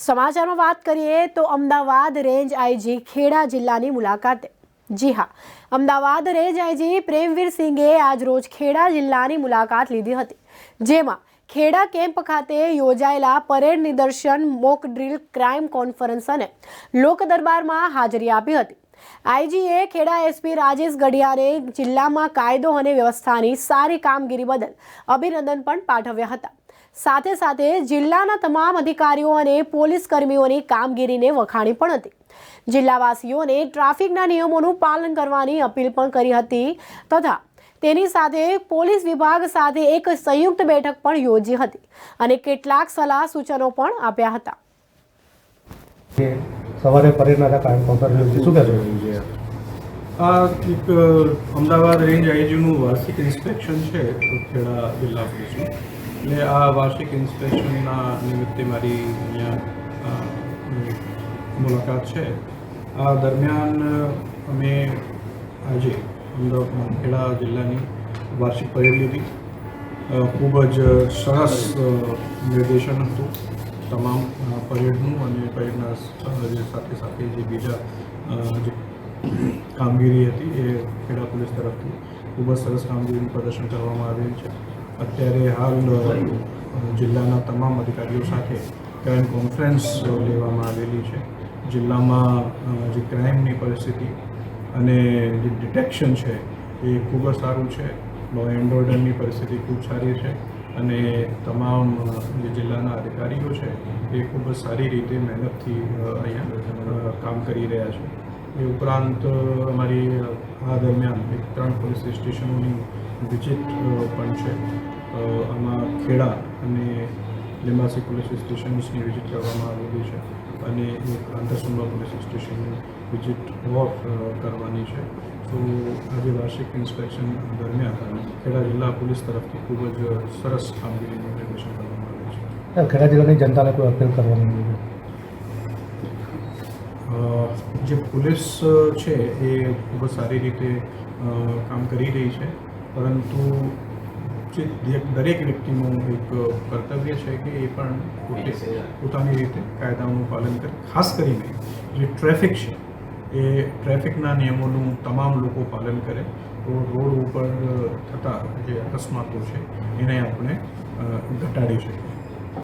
સમાચારમાં વાત કરીએ તો અમદાવાદ રેન્જ આઈજી ખેડા જિલ્લાની મુલાકાતે. જી હા, અમદાવાદ રેન્જ આઈજી પ્રેમવીર સિંઘે આજરોજ ખેડા જિલ્લાની મુલાકાત લીધી હતી, જેમાં ખેડા કેમ્પ ખાતે યોજાયેલા પરેડ નિદર્શન, મોક ડ્રીલ, ક્રાઇમ કોન્ફરન્સ અને લોક દરબારમાં હાજરી આપી હતી. આઈજીએ ખેડા એસપી રાજેશ ગઢિયાને જિલ્લામાં કાયદો અને વ્યવસ્થાની સારી કામગીરી બદલ અભિનંદન પણ પાઠવ્યા હતા. સાથે સાથે જિલ્લાના તમામ અધિકારીઓ અને પોલીસ કર્મીઓની કામગીરીને વખાણી પણ હતી. જિલ્લાવાસીઓને ટ્રાફિકના નિયમોનું પાલન કરવાની અપીલ પણ કરી હતી તથા તેની સાથે પોલીસ વિભાગ સાથે એક સંયુક્ત બેઠક પણ યોજી હતી અને કેટલાક સલાહ સૂચનો પણ આપ્યા હતા. સવારે પરેડના હતા કાયમ કોન્ફરન્સ શું કહેશો? આ એક અમદાવાદ રેન્જ આઈજીનું વાર્ષિક ઇન્સ્પેક્શન છે ખેડા જિલ્લા પોલીસનું એટલે આ વાર્ષિક ઇન્સ્પેક્શનના નિમિત્તે મારી અહીંયા મુલાકાત છે. આ દરમિયાન અમે આજે અમદાવાદ ખેડા જિલ્લાની વાર્ષિક પરેડ લીધી ખૂબ જ સરસ નિર્દેશન હતું. તમામ પરેડનું અને પરેડના સાથે સાથે જે બીજા જે કામગીરી હતી એ ખેડા પોલીસ તરફથી ખૂબ જ સરસ કામગીરીનું પ્રદર્શન કરવામાં આવેલ છે. અત્યારે હાલ જિલ્લાના તમામ અધિકારીઓ સાથે ક્રાઇમ કોન્ફરન્સ લેવામાં આવેલી છે. જિલ્લામાં જે ક્રાઇમની પરિસ્થિતિ અને જે ડિટેક્શન છે એ ખૂબ જ સારું છે. લો એન્ડ ઓર્ડરની પરિસ્થિતિ ખૂબ સારી છે. અને તમામ, જે જિલ્લાના અધિકારીઓ છે, એ ખૂબ જ સારી રીતે મહેનતથી અહીંયા કામ કરી રહ્યા છે. એ ઉપરાંત અમારી આ દરમિયાન એક, ત્રણ પોલીસ સ્ટેશનોની વિઝિટ પણ છે. આમાં ખેડા અને લીંબાસી પોલીસ સ્ટેશન્સની વિઝિટ કરવામાં આવેલી છે અને એક આંતરસુંબા પોલીસ સ્ટેશનની વિઝિટ વોક કરવાની છે. તો આજે વાર્ષિક ઇન્સ્પેક્શન દરમિયાન ખેડા જિલ્લા પોલીસ તરફથી ખૂબ જ સરસ કામગીરીનું નિર્દેશન કરવામાં આવ્યું છે. ખેડા જિલ્લાની જનતાને કોઈ અપીલ કરવાની જે પોલીસ છે એ ખૂબ જ સારી રીતે કામ કરી રહી છે. પરંતુ જે દરેક વ્યક્તિનું એક કર્તવ્ય છે કે એ પણ પોતે પોતાની રીતે કાયદાઓનું પાલન કરે. ખાસ કરીને જે ટ્રાફિક છે એ ટ્રાફિકના નિયમોનું તમામ લોકો પાલન કરે. તો રોડ ઉપર થતા જે અકસ્માતો છે એને આપણે ઘટાડી શકીએ.